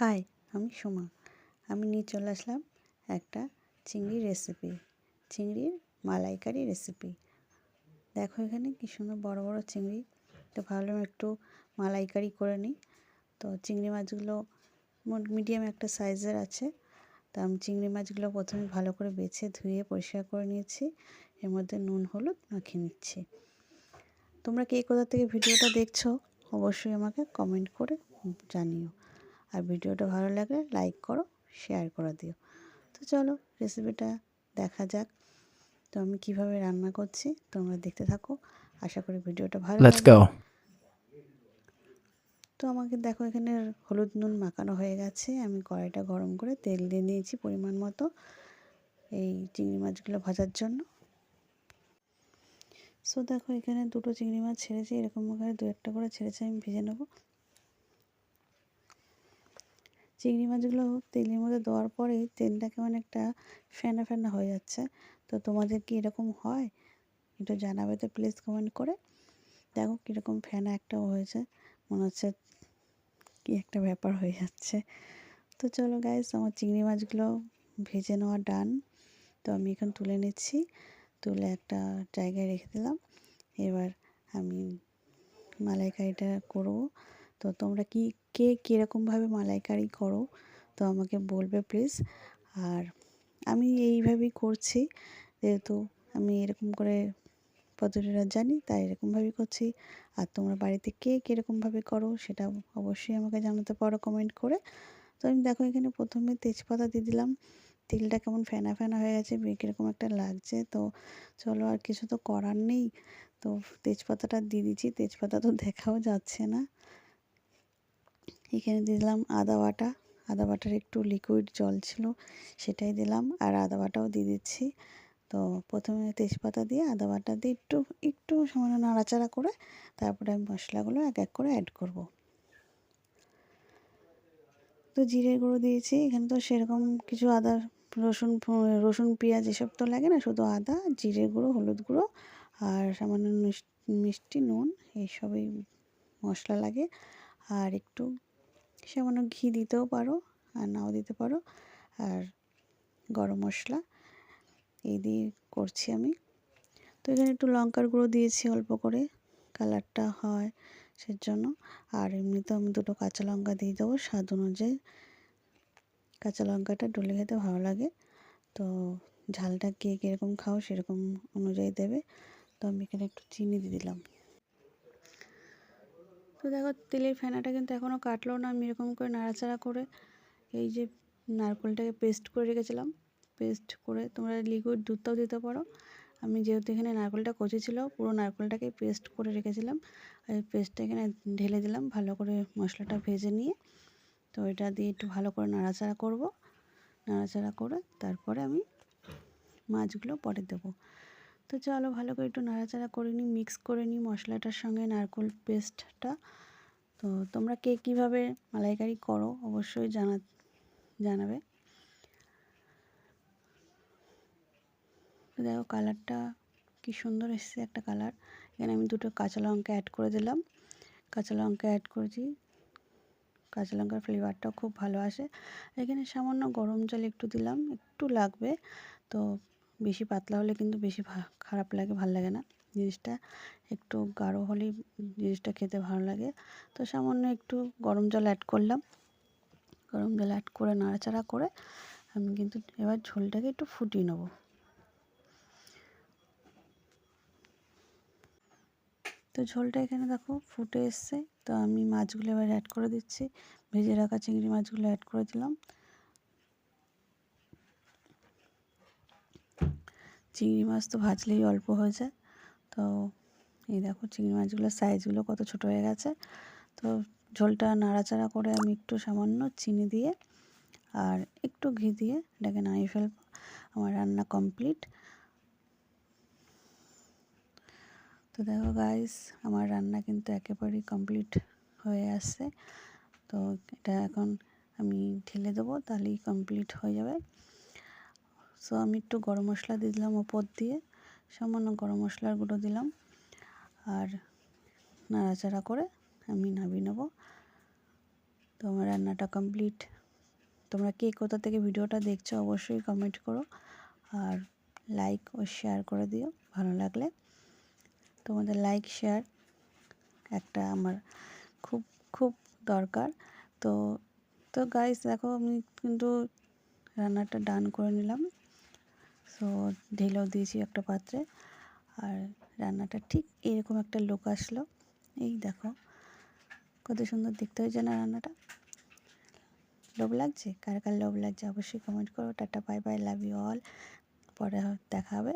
High, আমি সোমা। আমি নিয়ে চলে আসলাম একটা চিংড়ির রেসিপি চিংড়ির মালাইকারি রেসিপি দেখো এখানে কি সুন্দর বড় বড় চিংড়ি। তো ভাবলাম একটু মালাইকারি করে নিই। তো চিংড়ি মাছগুলো মিডিয়াম একটা সাইজের আছে। তো আমি চিংড়ি মাছগুলো প্রথমে ভালো করে বেছে ধুয়ে পরিষ্কার করে নিয়েছি। এর মধ্যে নুন, হলুদ মাখিয়ে নিচ্ছি। তোমরা কে কোথা থেকে ভিডিওটা দেখছ, অবশ্যই আমাকে কমেন্ট করে জানিও। আর ভিডিওটা ভালো লাগলে লাইক করো শেয়ার করে দিও। তো চলো রেসিপিটা দেখা যাক। তো আমি কীভাবে রান্না করছি তোমরা দেখতে থাকো। আশা করি ভিডিওটা ভালো। তো আমাকে দেখো এখানে হলুদ নুন মাখানো হয়ে গেছে। আমি কড়াইটা গরম করে তেল দিয়ে নিয়েছি পরিমাণ মতো এই চিংড়ি মাছগুলো ভাজার জন্য। সো দেখো এখানে দুটো চিংড়ি মাছ ছেড়েছি। এরকম করে দু একটা করে ছেড়েছে আমি ভেজে নেব। চিংড়ি মাছগুলো তেলের মধ্যে দেওয়ার পরেই তেলটা কেমন একটা ফেনা ফেনা হয়ে যাচ্ছে। তো তোমাদের কি এরকম হয়? একটু জানাবে তো প্লিজ কমেন্ট করে। দেখো কীরকম ফেনা একটা হয়েছে। মনে হচ্ছে কি একটা ব্যাপার হয়ে যাচ্ছে। তো চলো গাইস আমার চিংড়ি মাছগুলো ভেজে নেওয়া ডান তো আমি এখন তুলে নিচ্ছি। তুলে একটা জায়গায় রেখে দিলাম। এবার আমি মালাইকারিটা করব। তো তোমরা কি, কে কীরকমভাবে মালাইকারি করো? তো আমাকে বলবে প্লিজ আর আমি এইভাবেই করছি, যেহেতু আমি এরকম করে পদ্ধতিটা জানি, তাই এরকমভাবেই করছি। আর তোমরা বাড়িতে কে কীরকমভাবে করো সেটা অবশ্যই আমাকে জানাতে পারো কমেন্ট করে। তো আমি দেখো এখানে প্রথমে তেজপাতা দিয়ে দিলাম। তেলটা কেমন ফেনা ফেনা হয়ে গেছে কীরকম একটা লাগছে। তো চলো আর কিছু তো করার নেই। তো তেজপাতাটা দিয়ে দিচ্ছি। তেজপাতা তো দেখাও যাচ্ছে না। এখানে দিলাম আদা বাটা। আদা বাটার একটু লিকুইড জল ছিল, সেটাই দিলাম। আর আদা বাটাও দিয়ে দিচ্ছি। তো প্রথমে তেজপাতা দিয়ে আদা বাটা দিয়ে একটু একটু সামান্য নাড়াচাড়া করে তারপরে আমি মশলাগুলো এক এক করে অ্যাড করব। তো জিরে গুঁড়ো দিয়েছি। এখানে তো সেরকম কিছু আদা, রসুন রসুন, পেঁয়াজ এসব তো লাগে না, শুধু আদা, জিরে গুঁড়ো, হলুদ গুঁড়ো আর সামান্য মিষ্টি নুন, এইসবই মশলা লাগে। আর একটু সামান্য ঘি দিতেও পারো আর নাও দিতে পারো। আর গরম মশলা এই দিয়ে করছি আমি। তো এখানে একটু লঙ্কার গুঁড়ো দিয়েছি অল্প করে, কালারটা হয় সেজন্য। আর এমনিতেও আমি দুটো কাঁচা লঙ্কা দিয়ে দেবো, স্বাদ অনুযায়ী। কাঁচা লঙ্কাটা ডলে খেতে ভালো লাগে। তো ঝালটা কে কীরকম খাও সেরকম অনুযায়ী দেবে। তো আমি এখানে একটু চিনি দিয়ে দিলাম। তো দেখো তেলের ফেনাটা কিন্তু এখনও কাটলো না, আমি এরকম করে নাড়াচাড়া করে এই যে নারকেলটাকে পেস্ট করে রেখেছিলাম। পেস্ট করে তোমরা লিকুইড দুধটাও দিতে পারো। আমি যেহেতু এখানে নারকেলটা কচি ছিল পুরো নারকেলটাকে পেস্ট করে রেখেছিলাম। আর পেস্টটা এখানে ঢেলে দিলাম ভালো করে মশলাটা ভেজে নিয়ে। তো এটা দিয়ে একটু ভালো করে নাড়াচাড়া করব। নাড়াচাড়া করে তারপরে আমি মাছগুলো পরে দেবো। তো চলো ভালো করে একটু নাড়াচাড়া করে নিই মিক্স করে নিই মশলাটার সঙ্গে নারকোল পেস্টটা তো তোমরা কে কীভাবে মালাইকারি করো অবশ্যই জানা, জানাবে। দেখো কালারটা কি সুন্দর এসছে একটা কালার এখানে আমি দুটো কাঁচা লঙ্কা অ্যাড করে দিলাম। কাঁচা লঙ্কা অ্যাড করেছি। কাঁচা লঙ্কার ফ্লেভারটাও খুব ভালো আসে। এখানে সামান্য গরম জল একটু দিলাম, একটু লাগবে। তো বেশি পাতলা হলে কিন্তু বেশি খারাপ লাগে, ভালো লাগে না। জিনিসটা একটু গাঢ় হলেই জিনিসটা খেতে ভালো লাগে। তো সামান্য একটু গরম জল অ্যাড করলাম। গরম জল অ্যাড করে, নাড়াচাড়া করে আমি কিন্তু এবার ঝোলটাকে একটু ফুটিয়ে নেব। তো ঝোলটা এখানে দেখো ফুটে এসছে। তো আমি মাছগুলো এবার অ্যাড করে দিচ্ছি। ভেজে রাখা চিংড়ি মাছগুলো অ্যাড করে দিলাম। চিংড়ি মাছ তো ভাজলেই অল্প হয়ে যায়। তো এই দেখো চিংড়ি মাছগুলোর সাইজগুলো কত ছোট হয়ে গেছে। তো ঝোলটা নাড়াচাড়া করে আমি একটু সামান্য চিনি দিয়ে আর একটু ঘি দিয়ে এটাকে নামিয়ে ফেলব। আমার রান্না কমপ্লিট তো দেখো গাইস আমার রান্না কিন্তু একেবারেই কমপ্লিট হয়ে আসছে। তো এটা এখন আমি ঢেলে দেবো, তাহলেই কমপ্লিট হয়ে যাবে। সো আমি একটু গরম মশলা দিয়ে দিলাম ওপর দিয়ে। সামান্য গরম মশলার গুঁড়ো দিলাম। আর নাড়াচাড়া করে আমি নামিয়ে নেব। তো আমার রান্নাটা কমপ্লিট তোমরা কে কোথা থেকে ভিডিওটা দেখছ অবশ্যই কমেন্ট করো। আর লাইক ও শেয়ার করে দিও, ভালো লাগলে। তোমাদের লাইক শেয়ার একটা আমার খুব খুব দরকার। তো তো গাইস দেখো আমি কিন্তু রান্নাটা ডান করে নিলাম। সো ঢেলেও দিয়েছি একটা পাত্রে। আর রান্নাটা ঠিক এরকম একটা লোক আসলো। এই দেখো, কত সুন্দর দেখতে হয়েছে না রান্নাটা। লোভ লাগছে? কার কার লোভ লাগছে? অবশ্যই কমেন্ট করো। Tata bye bye love you all পরে দেখা হবে।